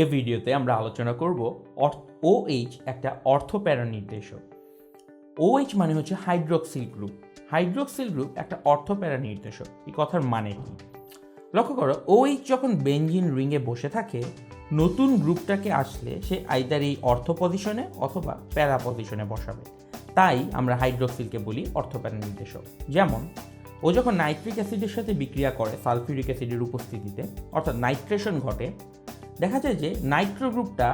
এ ভিডিওতে আমরা আলোচনা করব ওএইচ একটা অর্থপ্যারা নির্দেশক ওএইচ মানে হচ্ছে হাইড্রোক্সিল গ্রুপ। হাইড্রোক্সিল গ্রুপ একটা অর্থপ্যারা নির্দেশক এই কথার মানে কি? লক্ষ্য করো ওএইচ যখন বেঞ্জিন রিংয়ে বসে থাকে, নতুন গ্রুপটাকে আসলে সে আইদার এই অর্থ পজিশনে অথবা প্যারা পজিশনে বসাবে। তাই আমরা হাইড্রোক্সিলকে বলি অর্থপ্যারা নির্দেশক যেমন, ও যখন নাইট্রিক অ্যাসিডের সাথে বিক্রিয়া করে সালফিউরিক অ্যাসিডের উপস্থিতিতে, অর্থাৎ নাইট্রেশন ঘটে দেখা যায় যে নাইট্রো গ্রুপটা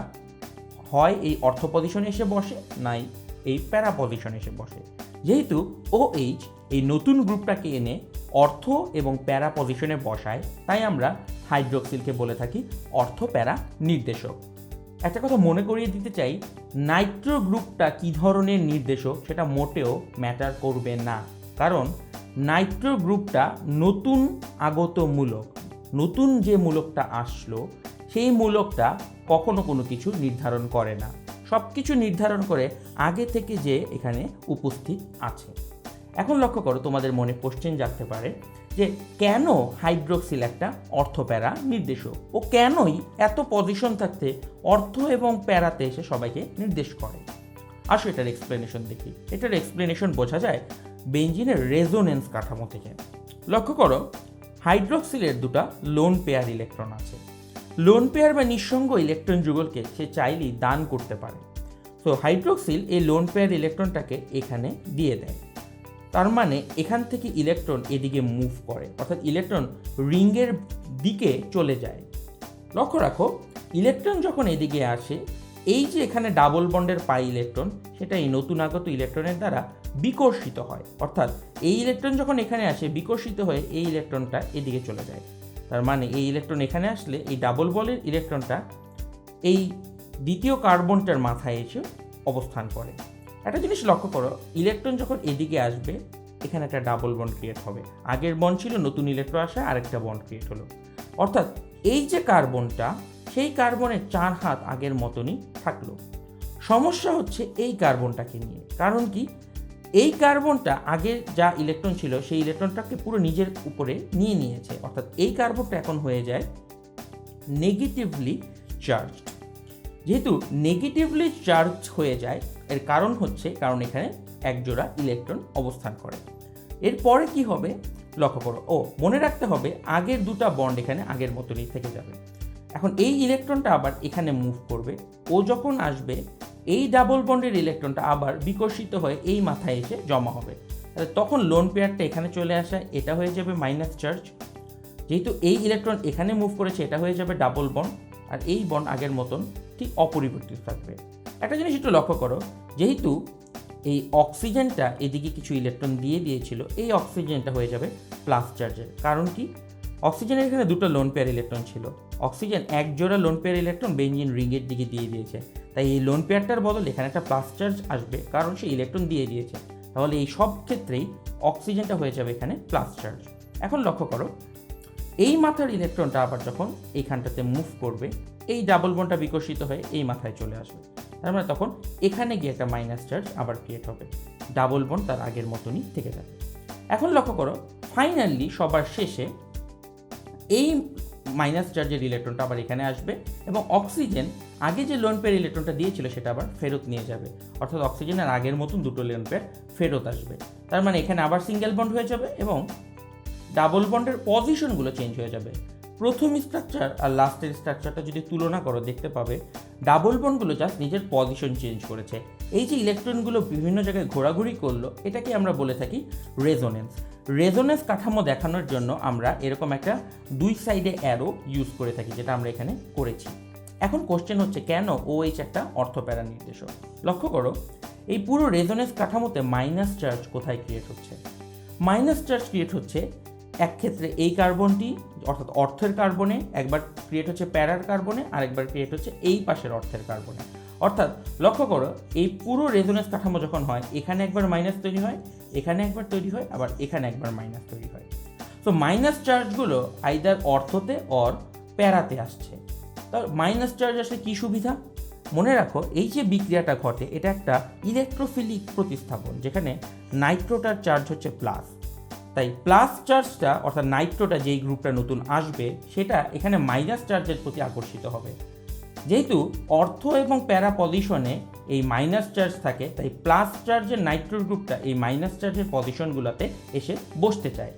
হয় এই অর্থ পজিশনে এসে বসে, নাই এই প্যারা পজিশনে এসে বসে। যেহেতু ও এইচ এই নতুন গ্রুপটাকে এনে অর্থ এবং প্যারা পজিশনে বসায়, তাই আমরা হাইড্রোক্সিলকে বলে থাকি অর্থ প্যারা নির্দেশক। একটা কথা মনে করিয়ে দিতে চাই, নাইট্রো গ্রুপটা কী ধরনের নির্দেশক সেটা মোটেও ম্যাটার করবে না। কারণ নাইট্রো গ্রুপটা নতুন আগত মূলক, নতুন যে মূলকটা আসলো সেই মূলকটা কখনো কোনো কিছু নির্ধারণ করে না। সব কিছু নির্ধারণ করে আগে থেকে যে এখানে উপস্থিত আছে। এখন লক্ষ্য করো, তোমাদের মনে কোশ্চেন জাগতে পারে যে কেন হাইড্রোক্সিল একটা অর্থপ্যারা নির্দেশক? ও কেনই এত পজিশন থাকতে অর্থ এবং প্যারাতে এসে সবাইকে নির্দেশ করে? আসো এটার এক্সপ্লেনেশন দেখি। এটার এক্সপ্লেনেশন বোঝা যায় বেঞ্জিনের রেজোনেন্স কাঠামো থেকে। লক্ষ্য করো হাইড্রোক্সিলের দুটা লোন পেয়ার ইলেকট্রন আছে। লোন পেয়ার বা নিঃসঙ্গ ইলেকট্রন যুগলকে সে চাইলেই দান করতে পারে। তো হাইড্রোক্সিল এই লোন পেয়ার ইলেকট্রনটাকে এখানে দিয়ে দেয়। তার মানে এখান থেকে ইলেকট্রন এদিকে মুভ করে, অর্থাৎ ইলেকট্রন রিংয়ের দিকে চলে যায়। লক্ষ্য রাখো ইলেকট্রন যখন এদিকে আসে, এই যে এখানে ডাবল বন্ডের পাই ইলেকট্রন সেটা এই নতুন আগত ইলেকট্রনের দ্বারা বিকর্ষিত হয়। অর্থাৎ এই ইলেকট্রন যখন এখানে আসে, বিকর্ষিত হয়ে এই ইলেকট্রনটা এদিকে চলে যায়। তার মানে এই ইলেকট্রন এখানে আসলে এই ডাবল বলের ইলেকট্রনটা এই দ্বিতীয় কার্বনটার মাথায় এসে অবস্থান করে। একটা জিনিস লক্ষ্য করো ইলেকট্রন যখন এদিকে আসবে, এখানে একটা ডাবল বন্ড ক্রিয়েট হবে। আগের বন্ড ছিল, নতুন ইলেকট্রন আসে, আরেকটা বন্ড ক্রিয়েট হলো। অর্থাৎ এই যে কার্বনটা সেই কার্বনের চার হাত আগের মতনই থাকল। সমস্যা হচ্ছে এই কার্বনটাকে নিয়ে। কারণ কি? এই কার্বনটা আগের যা ইলেকট্রন ছিল, সেই ইলেকট্রনটাকে পুরো নিজের উপরে নিয়ে নিয়েছে। অর্থাৎ এই কার্বনটা এখন হয়ে যায় নেগেটিভলি চার্জড যেহেতু নেগেটিভলি চার্জ হয়ে যায়, এর কারণ হচ্ছে, কারণ এখানে একজোড়া ইলেকট্রন অবস্থান করে। এরপরে কি হবে? লক্ষ্য করো, ও, মনে রাখতে হবে, আগের দুটা বন্ড এখানে আগের মতনই থেকে যাবে। এখন এই ইলেকট্রনটা আবার এখানে মুভ করবে। ও যখন আসবে এই ডাবল বন্ডের ইলেকট্রনটা আবার বিকশিত হয়ে এই মাথায় এসে জমা হবে। তাহলে তখন লোন পেয়ারটা এখানে চলে আসা, এটা হয়ে যাবে মাইনাস চার্জ যেহেতু এই ইলেকট্রন এখানে মুভ করেছে, এটা হয়ে যাবে ডাবল বন্ড আর এই বন্ড আগের মতন ঠিক অপরিবর্তিত থাকবে। একটা জিনিস একটু লক্ষ্য করো, যেহেতু এই অক্সিজেনটা এদিকে কিছু ইলেকট্রন দিয়ে দিয়েছিল, এই অক্সিজেনটা হয়ে যাবে প্লাস চার্জের কারণ কি? অক্সিজেনের এখানে দুটো লোন পেয়ার ইলেকট্রন ছিল। অক্সিজেন এক জোড়া লোন পেয়ার ইলেকট্রন বেঞ্জিন রিংয়ের দিকে দিয়ে দিয়েছে। তাই এই লোন পেয়ারটার বদলে এখানে একটা প্লাস চার্জ আসবে, কারণ সে ইলেকট্রন দিয়ে দিয়েছে। তাহলে এই সব ক্ষেত্রেই অক্সিজেনটা হয়ে যাবে এখানে প্লাস চার্জ এখন লক্ষ্য করো, এই মাথার ইলেকট্রনটা আবার যখন এইখানটাতে মুভ করবে, এই ডাবল বনটা বিকশিত হয়ে এই মাথায় চলে আসবে। তার মানে তখন এখানে গিয়ে একটা মাইনাস চার্জ আবার ক্রিয়েট হবে। ডাবল বন তার আগের মতনই থেকে যাবে। এখন লক্ষ্য করো ফাইনালি সবার শেষে এই মাইনাস চার্জের ইলেকট্রনটা আবার এখানে আসবে এবং অক্সিজেন আগে যে লোন পেয়ার ইলেকট্রনটা দিয়েছিল সেটা আবার ফেরত নিয়ে যাবে। অর্থাৎ অক্সিজেনের আগের মতন দুটো লোন পেয়ার ফেরত আসবে। তার মানে এখানে আবার সিঙ্গেল বন্ড হয়ে যাবে এবং ডাবল বন্ডের পজিশনগুলো চেঞ্জ হয়ে যাবে। প্রথম স্ট্রাকচার আর লাস্টের স্ট্রাকচারটা যদি তুলনা করো, দেখতে পাবে ডাবল বন্ডগুলো জাস্ট নিজের পজিশন চেঞ্জ করেছে। এই যে ইলেকট্রনগুলো বিভিন্ন জায়গায় ঘোরাঘুরি করল, এটাকে আমরা বলে থাকি রেজোনেন্স রেজোনেন্স কাঠামো দেখানোর জন্য আমরা এরকম একটা দুই সাইডে অ্যারো ইউজ করে থাকি, যেটা আমরা এখানে করেছি। এখন কোশ্চেন হচ্ছে, কেন ওএইচ একটা অর্থপ্যারা নির্দেশক লক্ষ্য করো, এই পুরো রেজোনেন্স কাঠামোতে মাইনাস চার্জ কোথায় ক্রিয়েট হচ্ছে? মাইনাস চার্জ ক্রিয়েট হচ্ছে এক ক্ষেত্রে এই কার্বনটি অর্থাৎ অর্থের কার্বনে একবার ক্রিয়েট হচ্ছে প্যারার কার্বনে আরেকবার ক্রিয়েট হচ্ছে এই পাশের অর্থের কার্বনে অর্থাৎ লক্ষ্য করো, এই পুরো রেজোনেন্স কাঠামো যখন হয়, এখানে একবার মাইনাস তৈরি হয়, এখানে একবার তৈরি হয়, আবার এখানে একবার মাইনাস তৈরি হয়। তো মাইনাস চার্জগুলো আইদার অর্থতে অর প্যারাতে আসছে। তো মাইনাস চার্জ আসলে কী সুবিধা? মনে রাখো, এই যে বিক্রিয়াটা ঘটে, এটা একটা ইলেকট্রোফিলিক প্রতিস্থাপন, যেখানে নাইট্রোটার চার্জ হচ্ছে প্লাস তাই প্লাস চার্জটা অর্থাৎ নাইট্রোটা যেই গ্রুপটা নতুন আসবে, সেটা এখানে মাইনাস চার্জের প্রতি আকর্ষিত হবে। যেহেতু অর্থ এবং প্যারা পজিশনে এই মাইনাস চার্জ থাকে, তাই প্লাস চার্জের নাইট্রো গ্রুপটা এই মাইনাস চার্জের পজিশনগুলোতে এসে বসতে চায়।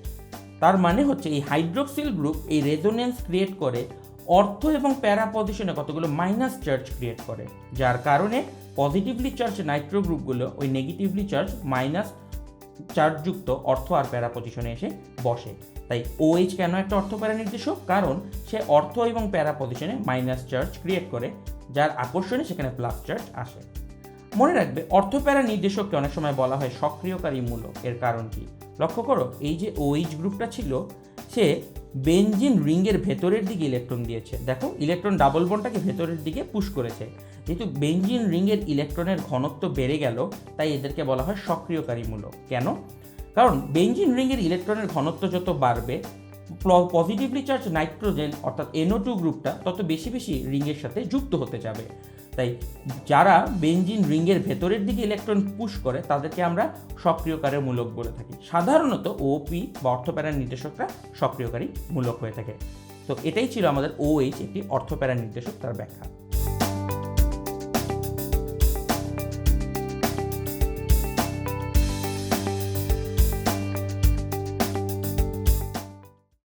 তার মানে হচ্ছে এই হাইড্রোক্সিল গ্রুপ এই রেজোনেন্স ক্রিয়েট করে, অর্থ এবং প্যারা পজিশনে কতগুলো মাইনাস চার্জ ক্রিয়েট করে। যার কারণে পজিটিভলি চার্জ নাইট্রো গ্রুপগুলো ওই নেগেটিভলি চার্জ মাইনাস চার্জযুক্ত অর্থ আর প্যারা পজিশনে এসে বসে। তাই ওএইচ কেন একটা অর্থ প্যারা নির্দেশক কারণ সে অর্থ এবং প্যারা পজিশনে মাইনাস চার্জ ক্রিয়েট করে, যার আকর্ষণে সেখানে প্লাস চার্জ আসে। মনে রাখবে, অর্থ প্যারা নির্দেশককে অনেক সময় বলা হয় সক্রিয়কারী মূলক। এর কারণ কি? লক্ষ্য করো, এই যে ওএইচ গ্রুপটা ছিল, সে বেঞ্জিন রিংয়ের ভেতরের দিকে ইলেকট্রন দিয়েছে। দেখো ইলেকট্রন ডাবল বনটাকে ভেতরের দিকে পুশ করেছে। যেহেতু বেনজিন রিংয়ের ইলেকট্রনের ঘনত্ব বেড়ে গেল, তাই এদেরকে বলা হয় সক্রিয়কারী মূলক। কেন? কারণ বেঞ্জিন রিংয়ের ইলেকট্রনের ঘনত্ব যত বাড়বে পজিটিভলি চার্জ নাইট্রোজেন অর্থাৎ এনও টু গ্রুপটা তত বেশি বেশি রিংয়ের সাথে যুক্ত হতে যাবে। তাই যারা বেনজিন রিংয়ের ভেতরের দিকে ইলেকট্রন পুশ করে, তাদেরকে আমরা সক্রিয়কারী মূলক বলে থাকি। সাধারণত ওপি বা অর্থপ্যারার নির্দেশকরা সক্রিয়কারী মূলক হয়ে থাকে। তো এটাই ছিল আমাদের ওএইচ একটি অর্থপ্যারার নির্দেশক, তার ব্যাখ্যা।